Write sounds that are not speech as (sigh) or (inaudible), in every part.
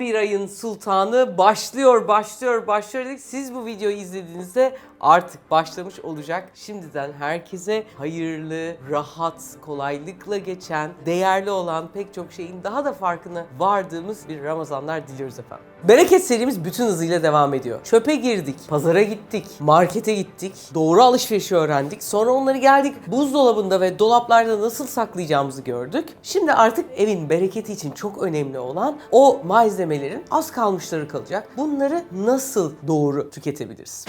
11 ayın sultanı başlıyor, başlıyor, başlıyor dedik. Siz bu videoyu izlediğinizde artık başlamış olacak. Şimdiden herkese hayırlı, rahat, kolaylıkla geçen, değerli olan pek çok şeyin daha da farkına vardığımız bir Ramazanlar diliyoruz efendim. Bereket serimiz bütün hızıyla devam ediyor. Çöpe girdik, pazara gittik, markete gittik, doğru alışverişi öğrendik. Sonra onları geldik buzdolabında ve dolaplarda nasıl saklayacağımızı gördük. Şimdi artık evin bereketi için çok önemli olan o malzemelerin az kalmışları kalacak. Bunları nasıl doğru tüketebiliriz?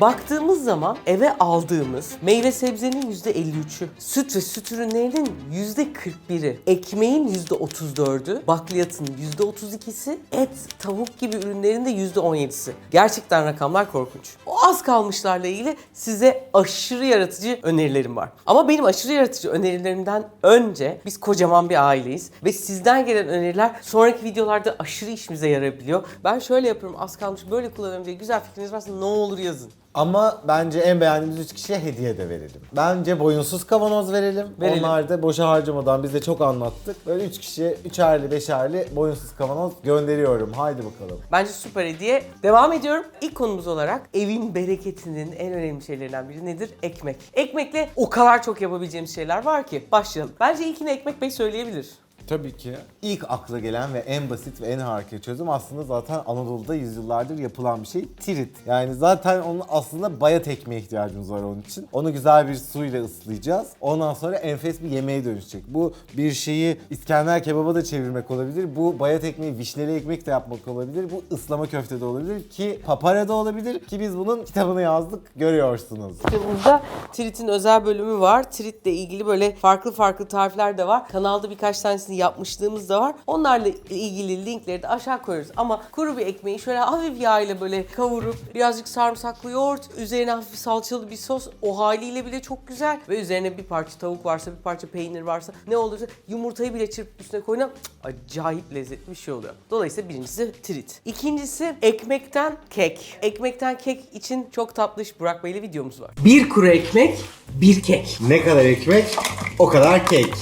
Baktığımız zaman eve aldığımız meyve sebzenin %53'ü, süt ve süt ürünlerinin %41'i, ekmeğin %34'ü, bakliyatın %32'si, et, tavuk gibi ürünlerin de %17'si. Gerçekten rakamlar korkunç. O az kalmışlarla ilgili size aşırı yaratıcı önerilerim var. Ama benim aşırı yaratıcı önerilerimden önce biz kocaman bir aileyiz ve sizden gelen öneriler sonraki videolarda aşırı işimize yarayabiliyor. Ben şöyle yapıyorum az kalmış böyle kullanıyorum diye güzel fikriniz varsa ne olur yazın. Ama bence en beğendiğimiz üç kişiye hediye de verelim. Bence boyunsuz kavanoz verelim. Verelim. Onlar da boşa harcamadan biz de çok anlattık. Böyle üç kişiye üçerli beşerli boyunsuz kavanoz gönderiyorum. Haydi bakalım. Bence süper hediye. Devam ediyorum. İlk konumuz olarak evin bereketinin en önemli şeylerinden biri nedir? Ekmek. Ekmekle o kadar çok yapabileceğimiz şeyler var ki. Başlayalım. Bence ilkini Ekmek Bey söyleyebilir. Tabii ki. İlk akla gelen ve en basit ve en harika çözüm aslında zaten Anadolu'da yüzyıllardır yapılan bir şey. Tirit. Yani zaten onun aslında bayat ekmeğe ihtiyacımız var onun için. Onu güzel bir suyla ıslayacağız. Ondan sonra enfes bir yemeğe dönüşecek. Bu bir şeyi İskender kebaba da çevirmek olabilir. Bu bayat ekmeği vişneli ekmek de yapmak olabilir. Bu ıslama köfte de olabilir ki papara da olabilir ki biz bunun kitabını yazdık görüyorsunuz. İşte burada Trit'in özel bölümü var. Trit'le ilgili böyle farklı farklı tarifler de var. Kanalda birkaç tanesini yapmışlığımız da var. Onlarla ilgili linkleri de aşağı koyuyoruz. Ama kuru bir ekmeği şöyle hafif yağ ile böyle kavurup birazcık sarımsaklı yoğurt, üzerine hafif salçalı bir sos o haliyle bile çok güzel. Ve üzerine bir parça tavuk varsa, bir parça peynir varsa ne olursa yumurtayı bile çırpıp üstüne koyuna acayip lezzetli bir şey oluyor. Dolayısıyla birincisi trit. İkincisi ekmekten kek. Ekmekten kek için çok tatlı iş Burak Bey'le videomuz var. Bir kuru ekmek, bir kek. Ne kadar ekmek o kadar kek.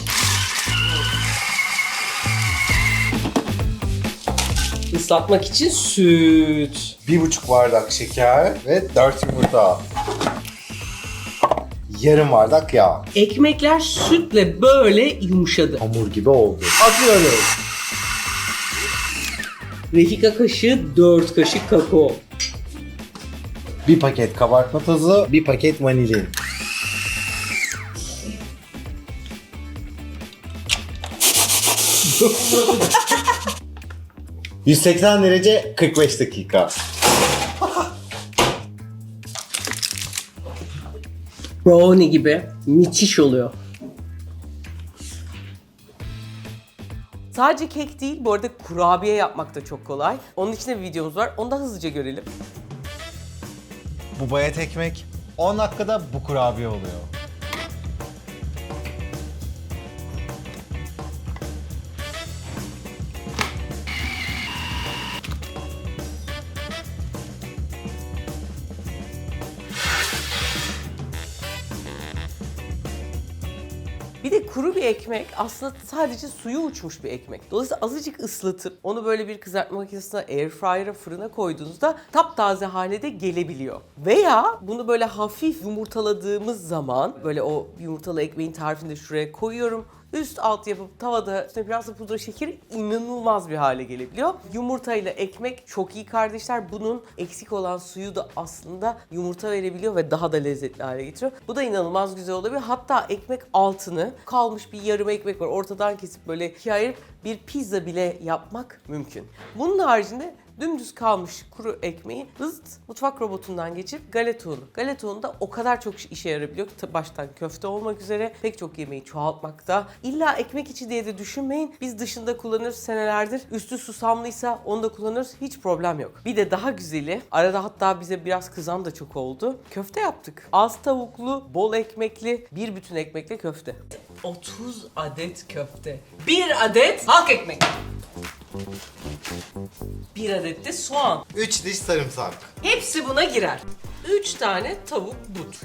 Islatmak için süt. Bir buçuk bardak şeker ve dört yumurta. Yarım bardak yağ. Ekmekler sütle böyle yumuşadı. Hamur gibi oldu. Atıyorum. Refika kaşığı 4 kaşık kakao. Bir paket kabartma tozu, bir paket vanilin. ...180 derece 45 dakika. Brownie gibi müthiş oluyor. Sadece kek değil, bu arada kurabiye yapmak da çok kolay. Onun için de bir videomuz var. Onu da hızlıca görelim. Bu bayat ekmek 10 dakikada bu kurabiye oluyor. De kuru bir ekmek aslında sadece suyu uçmuş bir ekmek. Dolayısıyla azıcık ıslatıp onu böyle bir kızartma makinesine, air fryer'a, fırına koyduğunuzda taptaze hale de gelebiliyor. Veya bunu böyle hafif yumurtaladığımız zaman böyle o yumurtalı ekmeğin tarifini de şuraya koyuyorum. Üst alt yapıp tavada üstüne biraz da pudra şekeri inanılmaz bir hale gelebiliyor. Yumurta ile ekmek çok iyi kardeşler. Bunun eksik olan suyu da aslında yumurta verebiliyor ve daha da lezzetli hale getiriyor. Bu da inanılmaz güzel olabilir. Hatta ekmek altını kalmış bir yarım ekmek var. Ortadan kesip böyle ikiye ayırıp bir pizza bile yapmak mümkün. Bunun haricinde dümdüz kalmış kuru ekmeği hızlı mutfak robotundan geçip galeta unu. Galeta unu da o kadar çok işe yarabiliyor ki baştan köfte olmak üzere pek çok yemeği çoğaltmakta. İlla ekmek içi diye de düşünmeyin. Biz dışında kullanıyoruz senelerdir. Üstü susamlıysa onu da kullanıyoruz. Hiç problem yok. Bir de daha güzeli arada hatta bize biraz kızan da çok oldu. Köfte yaptık. Az tavuklu, bol ekmekli, bir bütün ekmekli köfte. 30 adet köfte. Bir adet halk ekmek. Bir adet de soğan. 3 diş sarımsak. Hepsi buna girer. 3 tane tavuk but.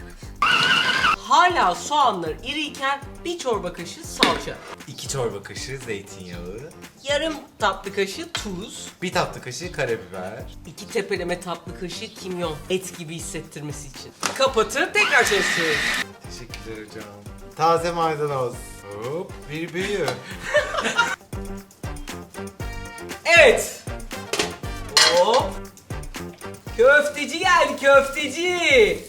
Hala soğanlar iriyken bir çorba kaşığı salça. 2 çorba kaşığı zeytinyağı, Yarım tatlı kaşığı tuz. 1 tatlı kaşığı karabiber, iki tepeleme tatlı kaşığı kimyon. Et gibi hissettirmesi için. Kapatıp tekrar çalıştırıyoruz. Teşekkürler hocam. Taze maydanoz. Hop bir büyü. (laughs) Evet. Hop. Köfteci geldi köfteci.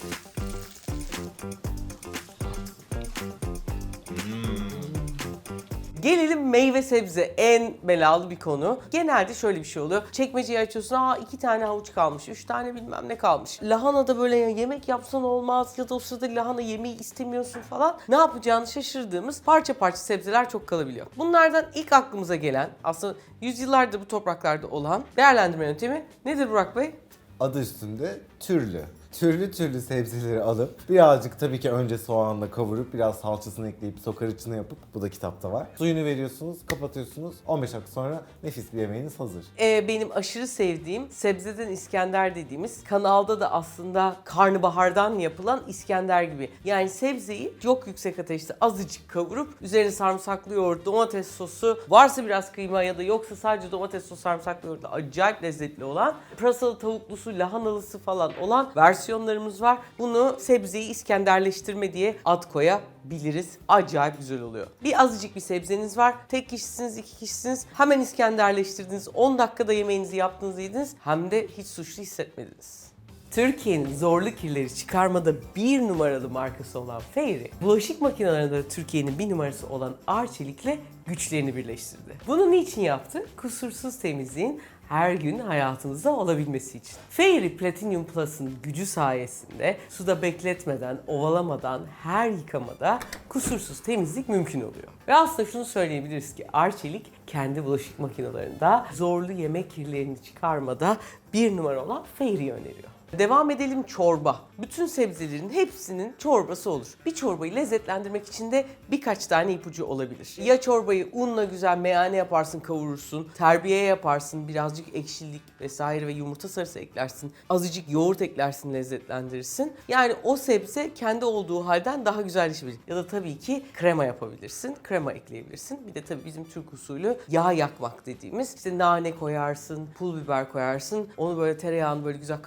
Gelelim meyve sebze en belalı bir konu. Genelde şöyle bir şey oluyor. Çekmeceyi açıyorsun. Aa iki tane havuç kalmış. Üç tane bilmem ne kalmış. Lahana da böyle yemek yapsan olmaz ya da o sırada lahana yemeği istemiyorsun falan. Ne yapacağını şaşırdığımız parça parça sebzeler çok kalabiliyor. Bunlardan ilk aklımıza gelen aslında yüzyıllardır bu topraklarda olan değerlendirme yöntemi nedir Burak Bey? Adı üstünde türlü. Türlü türlü sebzeleri alıp birazcık tabii ki önce soğanla kavurup biraz salçasını ekleyip sokar içine yapıp bu da kitapta var. Suyunu veriyorsunuz, kapatıyorsunuz. 15 dakika sonra nefis bir yemeğiniz hazır. Ee, benim aşırı sevdiğim sebzeden İskender dediğimiz kanalda da aslında karnabahardan yapılan İskender gibi. Yani sebzeyi çok yüksek ateşte azıcık kavurup üzerine sarımsaklı yoğurt, domates sosu, varsa biraz kıyma ya da yoksa sadece domates sosu sarımsaklı yoğurtla acayip lezzetli olan pırasalı tavuklusu, lahanalısı falan olan versiyonlarımız var. Bunu sebzeyi İskenderleştirme diye ad koyabiliriz. Acayip güzel oluyor. Bir azıcık bir sebzeniz var. Tek kişisiniz, iki kişisiniz. Hemen İskenderleştirdiniz. 10 dakikada yemeğinizi yaptınız, yediniz. Hem de hiç suçlu hissetmediniz. Türkiye'nin zorlu kirleri çıkarmada bir numaralı markası olan Fairy, bulaşık makinelerinde Türkiye'nin bir numarası olan Arçelik'le güçlerini birleştirdi. Bunu niçin yaptı? Kusursuz temizliğin her gün hayatınızda olabilmesi için. Fairy Platinum Plus'ın gücü sayesinde suda bekletmeden, ovalamadan her yıkamada kusursuz temizlik mümkün oluyor. Ve aslında şunu söyleyebiliriz ki Arçelik kendi bulaşık makinelerinde zorlu yemek kirlerini çıkarmada bir numara olan Fairy'i öneriyor. Devam edelim çorba. Bütün sebzelerin hepsinin çorbası olur. Bir çorbayı lezzetlendirmek için de birkaç tane ipucu olabilir. Ya çorbayı unla güzel meyane yaparsın, kavurursun. Terbiye yaparsın, birazcık ekşilik vesaire ve yumurta sarısı eklersin. Azıcık yoğurt eklersin, lezzetlendirirsin. Yani o sebze kendi olduğu halden daha güzelleşebilir. Ya da tabii ki krema yapabilirsin. Krema ekleyebilirsin. Bir de tabii bizim Türk usulü yağ yakmak dediğimiz. İşte nane koyarsın, pul biber koyarsın. Onu böyle tereyağını böyle güzel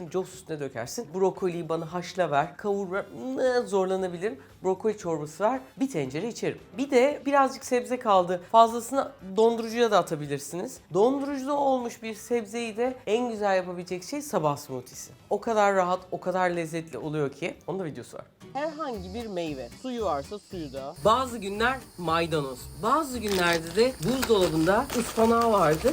kahverengileştirsin. Jos üstüne dökersin. Brokoliyi bana haşla ver, kavur ver. Ne zorlanabilirim. Brokoli çorbası ver. Bir tencere içerim. Bir de birazcık sebze kaldı. Fazlasını dondurucuya da atabilirsiniz. Dondurucuda olmuş bir sebzeyi de en güzel yapabilecek şey sabah smoothie'si. O kadar rahat, o kadar lezzetli oluyor ki. Onun da videosu var. Herhangi bir meyve. Suyu varsa suyu da. Bazı günler maydanoz. Bazı günlerde de buzdolabında ıspanağı vardı.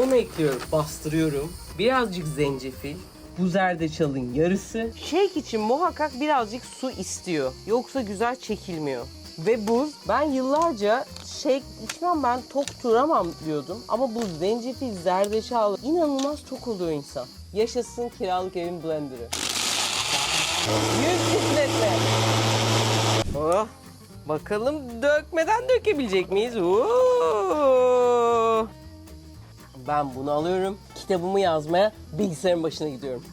Onu ekliyorum. Bastırıyorum. Birazcık zencefil. Bu zerdeçalın yarısı. Shake için muhakkak birazcık su istiyor. Yoksa güzel çekilmiyor. Ve buz. Ben yıllarca shake içmem ben tok duramam diyordum. Ama bu zencefil, zerdeçal inanılmaz tok oluyor insan. Yaşasın kiralık evin blenderı. 100 litre. Oh. Bakalım dökmeden dökebilecek miyiz? Oo. Ben bunu alıyorum. Kitabımı yazmaya bilgisayarın başına gidiyorum.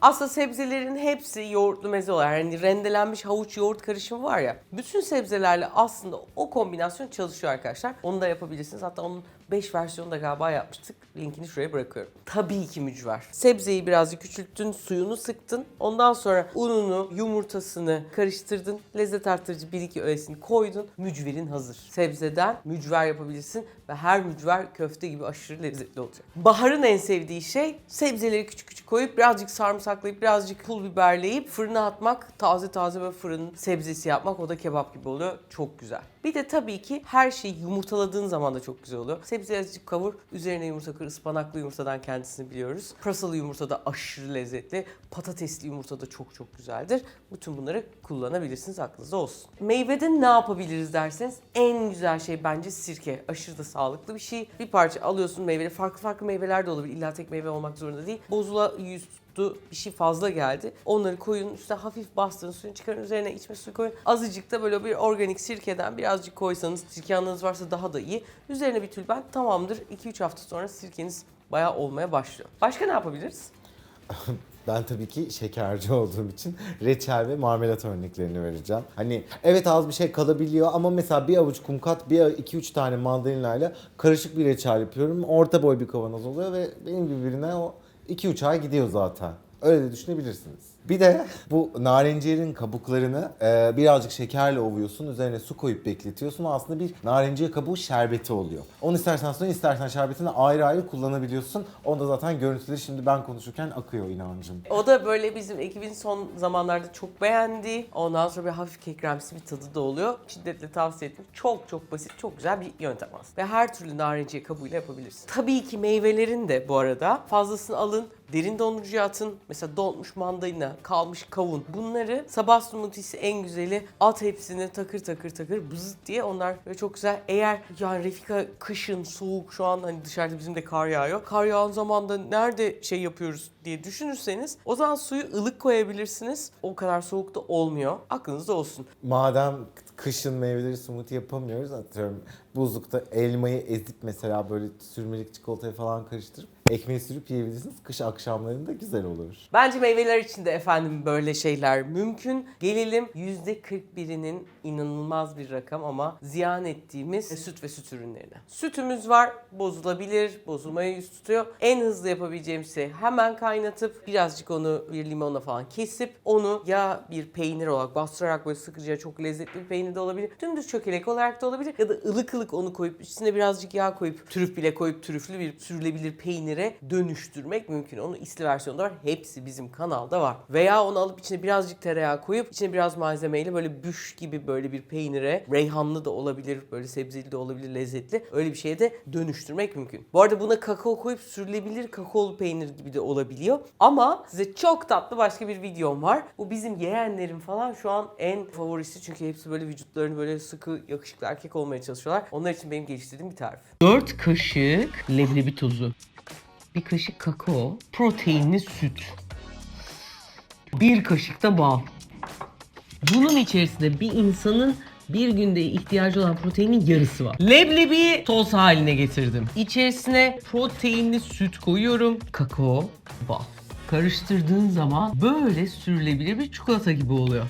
Aslında sebzelerin hepsi yoğurtlu meze olarak yani rendelenmiş havuç yoğurt karışımı var ya. Bütün sebzelerle aslında o kombinasyon çalışıyor arkadaşlar. Onu da yapabilirsiniz. Hatta onun 5 versiyonu da galiba yapmıştık. Linkini şuraya bırakıyorum. Tabii ki mücver. Sebzeyi birazcık küçülttün, suyunu sıktın. Ondan sonra ununu, yumurtasını karıştırdın. Lezzet arttırıcı 1-2 öğesini koydun. Mücverin hazır. Sebzeden mücver yapabilirsin ve her mücver köfte gibi aşırı lezzetli olacak. Bahar'ın en sevdiği şey sebzeleri küçük küçük koyup birazcık sarımsaklayıp birazcık pul biberleyip fırına atmak. Taze taze böyle fırın sebzesi yapmak o da kebap gibi oluyor. Çok güzel. Bir de tabii ki her şeyi yumurtaladığın zaman da çok güzel oluyor. Sebzeyi azıcık kavur, üzerine yumurta kır, ıspanaklı yumurtadan kendisini biliyoruz. Pırasalı yumurta da aşırı lezzetli. Patatesli yumurta da çok çok güzeldir. Bütün bunları kullanabilirsiniz aklınızda olsun. Meyvede ne yapabiliriz derseniz en güzel şey bence sirke. Aşırı da sağlıklı bir şey. Bir parça alıyorsun meyveleri. Farklı farklı meyveler de olabilir. İlla tek meyve olmak zorunda değil. Bozula yüz tuttu, bir şey fazla geldi. Onları koyun, üstüne hafif bastırın, suyunu çıkarın, üzerine içme suyu koyun. Azıcık da böyle bir organik sirkeden birazcık koysanız, sirke yağınız varsa daha da iyi. Üzerine bir tülbent tamamdır. 2-3 hafta sonra sirkeniz bayağı olmaya başlıyor. Başka ne yapabiliriz? (laughs) Ben tabii ki şekerci olduğum için reçel ve marmelat örneklerini vereceğim. Hani evet az bir şey kalabiliyor ama mesela bir avuç kumkat, bir iki üç tane mandalinayla karışık bir reçel yapıyorum. Orta boy bir kavanoz oluyor ve benim gibi birine o iki üç ay gidiyor zaten. Öyle de düşünebilirsiniz. Bir de bu narenciyerin kabuklarını e, birazcık şekerle ovuyorsun. Üzerine su koyup bekletiyorsun. Aslında bir narenciye kabuğu şerbeti oluyor. Onu istersen sonra istersen şerbetini ayrı ayrı kullanabiliyorsun. Onda zaten görüntüleri şimdi ben konuşurken akıyor inancım. O da böyle bizim ekibin son zamanlarda çok beğendiği. Ondan sonra bir hafif kekremsi bir tadı da oluyor. Şiddetle tavsiye ettim. Çok çok basit, çok güzel bir yöntem aslında. Ve her türlü narenciye kabuğuyla yapabilirsin. Tabii ki meyvelerin de bu arada fazlasını alın. Derin dondurucuya atın. Mesela donmuş mandalina, kalmış kavun. Bunları sabah smoothie'si en güzeli. At hepsini takır takır takır bızıt diye onlar böyle çok güzel. Eğer yani Refika kışın soğuk şu an hani dışarıda bizim de kar yağıyor. Kar yağan zamanda nerede şey yapıyoruz diye düşünürseniz o zaman suyu ılık koyabilirsiniz. O kadar soğuk da olmuyor. Aklınızda olsun. Madem kışın meyveleri smoothie yapamıyoruz atıyorum buzlukta elmayı ezip mesela böyle sürmelik çikolataya falan karıştırıp ekmeği sürüp yiyebilirsiniz. Kış akşamlarında güzel olur. Bence meyveler için de efendim böyle şeyler mümkün. Gelelim %41'inin inanılmaz bir rakam ama ziyan ettiğimiz süt ve süt ürünlerine. Sütümüz var, bozulabilir, bozulmaya yüz tutuyor. En hızlı yapabileceğimiz şey hemen kaynatıp birazcık onu bir limonla falan kesip onu ya bir peynir olarak bastırarak böyle sıkıcıya çok lezzetli bir peynir de olabilir. Dümdüz çökelek olarak da olabilir ya da ılık ılık onu koyup üstüne birazcık yağ koyup trüf bile koyup trüflü bir sürülebilir peynire dönüştürmek mümkün. Onun isli versiyonu da var. Hepsi bizim kanalda var. Veya onu alıp içine birazcık tereyağı koyup içine biraz malzemeyle böyle büş gibi böyle bir peynire reyhanlı da olabilir, böyle sebzeli de olabilir, lezzetli. Öyle bir şeye de dönüştürmek mümkün. Bu arada buna kakao koyup sürülebilir kakaolu peynir gibi de olabiliyor. Ama size çok tatlı başka bir videom var. Bu bizim yeğenlerim falan şu an en favorisi çünkü hepsi böyle vücutlarını böyle sıkı yakışıklı erkek olmaya çalışıyorlar. Onlar için benim geliştirdiğim bir tarif. 4 kaşık leblebi tozu. Bir kaşık kakao, proteinli süt. Bir kaşık da bal. Bunun içerisinde bir insanın bir günde ihtiyacı olan proteinin yarısı var. Leblebiyi toz haline getirdim. İçerisine proteinli süt koyuyorum. Kakao, bal. Karıştırdığın zaman böyle sürülebilir bir çikolata gibi oluyor.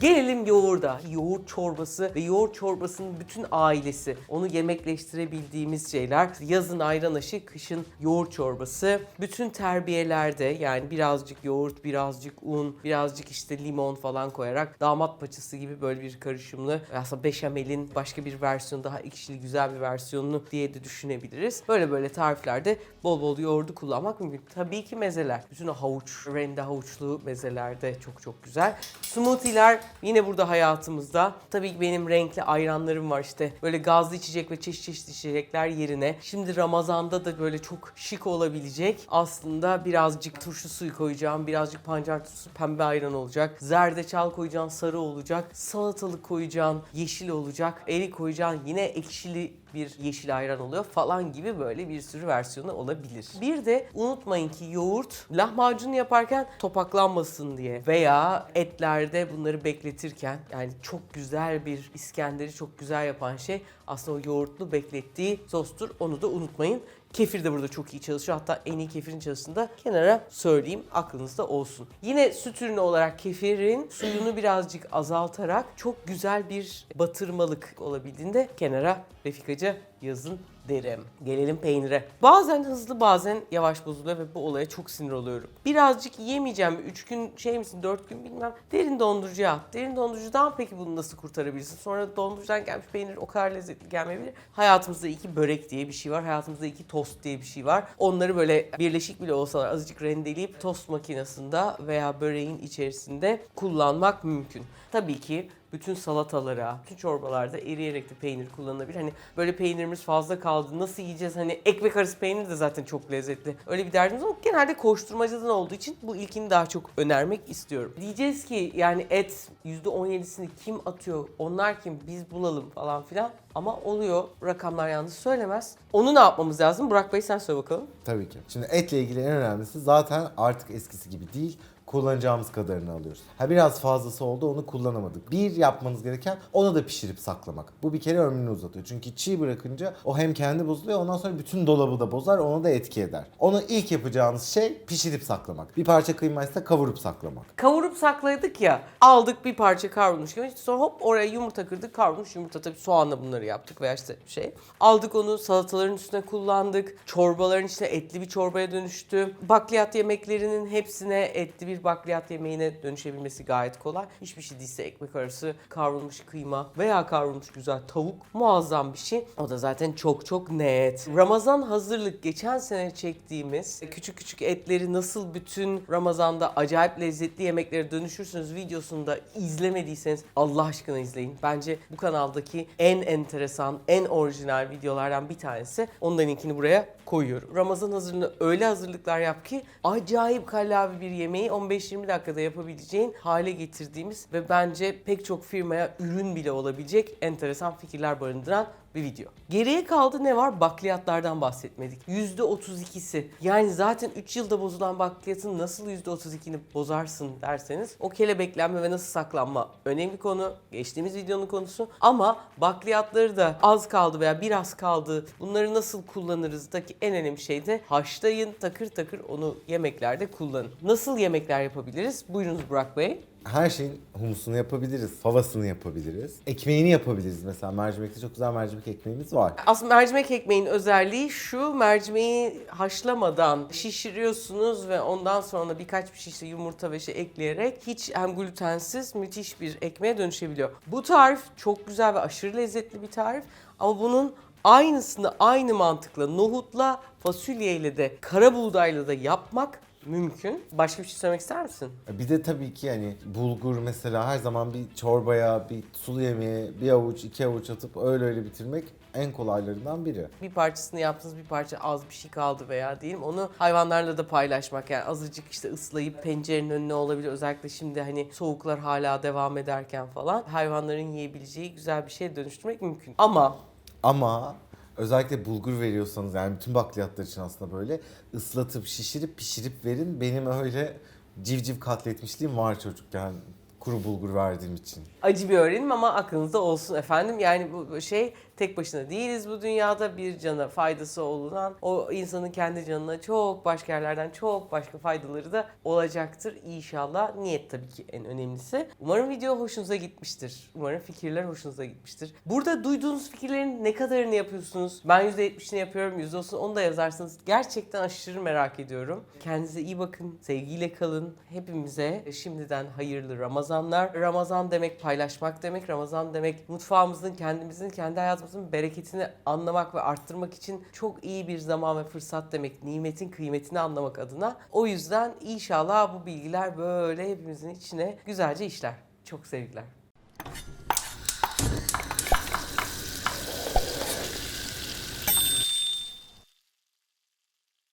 Gelelim yoğurda. Yoğurt çorbası ve yoğurt çorbasının bütün ailesi. Onu yemekleştirebildiğimiz şeyler. Yazın ayran aşı, kışın yoğurt çorbası. Bütün terbiyelerde yani birazcık yoğurt, birazcık un, birazcık işte limon falan koyarak damat paçası gibi böyle bir karışımlı aslında beşamelin başka bir versiyonu daha ekşili güzel bir versiyonunu diye de düşünebiliriz. Böyle böyle tariflerde bol bol yoğurdu kullanmak mümkün. Tabii ki mezeler. Bütün o havuç, rende havuçlu mezeler de çok çok güzel. Smoothie'ler yine burada hayatımızda. Tabii ki benim renkli ayranlarım var işte. Böyle gazlı içecek ve çeşit çeşit içecekler yerine. Şimdi Ramazan'da da böyle çok şık olabilecek. Aslında birazcık turşu suyu koyacağım. Birazcık pancar turşusu pembe ayran olacak. Zerdeçal koyacağım sarı olacak. Salatalık koyacağım yeşil olacak. Erik koyacağım yine ekşili bir yeşil ayran oluyor falan gibi böyle bir sürü versiyonu olabilir. Bir de unutmayın ki yoğurt lahmacun yaparken topaklanmasın diye veya etlerde bunları bekletirken yani çok güzel bir İskender'i çok güzel yapan şey aslında o yoğurtlu beklettiği sostur. Onu da unutmayın. Kefir de burada çok iyi çalışıyor. Hatta en iyi kefirin çalıştığını kenara söyleyeyim. Aklınızda olsun. Yine süt ürünü olarak kefirin suyunu birazcık azaltarak çok güzel bir batırmalık olabildiğinde kenara Refikacı yazın derim. Gelelim peynire. Bazen hızlı bazen yavaş bozuluyor ve bu olaya çok sinir oluyorum. Birazcık yiyemeyeceğim. 3 gün şey misin 4 gün bilmem. Derin dondurucuya at. Derin dondurucudan peki bunu nasıl kurtarabilirsin? Sonra dondurucudan gelmiş peynir o kadar lezzetli gelmeyebilir. Hayatımızda iki börek diye bir şey var. Hayatımızda iki tost diye bir şey var. Onları böyle birleşik bile olsalar azıcık rendeleyip tost makinesinde veya böreğin içerisinde kullanmak mümkün. Tabii ki bütün salatalara, bütün çorbalarda eriyerek de peynir kullanılabilir. Hani böyle peynirimiz fazla kaldı. Nasıl yiyeceğiz? Hani ekmek arası peynir de zaten çok lezzetli. Öyle bir derdimiz ama genelde koşturmacadan olduğu için bu ilkini daha çok önermek istiyorum. Diyeceğiz ki yani et %17'sini kim atıyor? Onlar kim? Biz bulalım falan filan. Ama oluyor. Rakamlar yanlış söylemez. Onu ne yapmamız lazım? Burak Bey sen söyle bakalım. Tabii ki. Şimdi etle ilgili en önemlisi zaten artık eskisi gibi değil. Kullanacağımız kadarını alıyoruz. Ha biraz fazlası oldu onu kullanamadık. Bir yapmanız gereken onu da pişirip saklamak. Bu bir kere ömrünü uzatıyor. Çünkü çiğ bırakınca o hem kendi bozuluyor ondan sonra bütün dolabı da bozar onu da etki eder. Onu ilk yapacağınız şey pişirip saklamak. Bir parça kıymaysa kavurup saklamak. Kavurup sakladık ya. Aldık bir parça kavrulmuş gibi. Sonra hop oraya yumurta kırdık. Kavrulmuş yumurta tabii soğanla bunları yaptık veya işte şey. Aldık onu salataların üstüne kullandık. Çorbaların içine etli bir çorbaya dönüştü. Bakliyat yemeklerinin hepsine etli bir bakliyat yemeğine dönüşebilmesi gayet kolay. Hiçbir şey değilse ekmek arası kavrulmuş kıyma veya kavrulmuş güzel tavuk muazzam bir şey. O da zaten çok çok net. Ramazan hazırlık geçen sene çektiğimiz küçük küçük etleri nasıl bütün Ramazan'da acayip lezzetli yemeklere dönüşürsünüz videosunu da izlemediyseniz Allah aşkına izleyin. Bence bu kanaldaki en enteresan, en orijinal videolardan bir tanesi. Onun da linkini buraya koyuyorum. Ramazan hazırlığını öyle hazırlıklar yap ki acayip kallavi bir yemeği 15-20 dakikada yapabileceğin hale getirdiğimiz ve bence pek çok firmaya ürün bile olabilecek enteresan fikirler barındıran bir video. Geriye kaldı ne var? Bakliyatlardan bahsetmedik. %32'si. Yani zaten 3 yılda bozulan bakliyatın nasıl %32'ni bozarsın derseniz o kelebeklenme ve nasıl saklanma önemli konu. Geçtiğimiz videonun konusu. Ama bakliyatları da az kaldı veya biraz kaldı. Bunları nasıl kullanırız da ki en önemli şey de haşlayın takır takır onu yemeklerde kullanın. Nasıl yemekler yapabiliriz? Buyurunuz Burak Bey. Her şeyin humusunu yapabiliriz, favasını yapabiliriz. Ekmeğini yapabiliriz mesela mercimekte çok güzel mercimek ekmeğimiz var. Aslında mercimek ekmeğin özelliği şu mercimeği haşlamadan şişiriyorsunuz ve ondan sonra birkaç bir şişe yumurta ve şey ekleyerek hiç hem glutensiz müthiş bir ekmeğe dönüşebiliyor. Bu tarif çok güzel ve aşırı lezzetli bir tarif ama bunun aynısını aynı mantıkla nohutla fasulyeyle de kara buğdayla da yapmak mümkün. Başka bir şey söylemek ister misin? Bir de tabii ki yani bulgur mesela her zaman bir çorbaya, bir sulu yemeğe bir avuç, iki avuç atıp öyle öyle bitirmek en kolaylarından biri. bir parçasını yaptınız bir parça az bir şey kaldı veya diyelim onu hayvanlarla da paylaşmak yani azıcık işte ıslayıp pencerenin önüne olabilir özellikle şimdi hani soğuklar hala devam ederken falan hayvanların yiyebileceği güzel bir şeye dönüştürmek mümkün. Ama Ama özellikle bulgur veriyorsanız yani bütün bakliyatlar için aslında böyle ıslatıp şişirip pişirip verin. Benim öyle civciv katletmişliğim var çocukken kuru bulgur verdiğim için. Acı bir öğrenim ama aklınızda olsun efendim. Yani bu şey tek başına değiliz bu dünyada bir cana faydası olunan o insanın kendi canına çok başka yerlerden çok başka faydaları da olacaktır inşallah. Niyet tabii ki en önemlisi. Umarım video hoşunuza gitmiştir. Umarım fikirler hoşunuza gitmiştir. Burada duyduğunuz fikirlerin ne kadarını yapıyorsunuz? Ben %70'ini yapıyorum, %30'unu onu da yazarsınız. Gerçekten aşırı merak ediyorum. Kendinize iyi bakın, sevgiyle kalın. Hepimize şimdiden hayırlı Ramazanlar. Ramazan demek paylaşmak demek. Ramazan demek mutfağımızın, kendimizin, kendi hayatımızın bereketini anlamak ve arttırmak için çok iyi bir zaman ve fırsat demek. Nimetin kıymetini anlamak adına. O yüzden inşallah bu bilgiler böyle hepimizin içine güzelce işler. Çok sevgiler.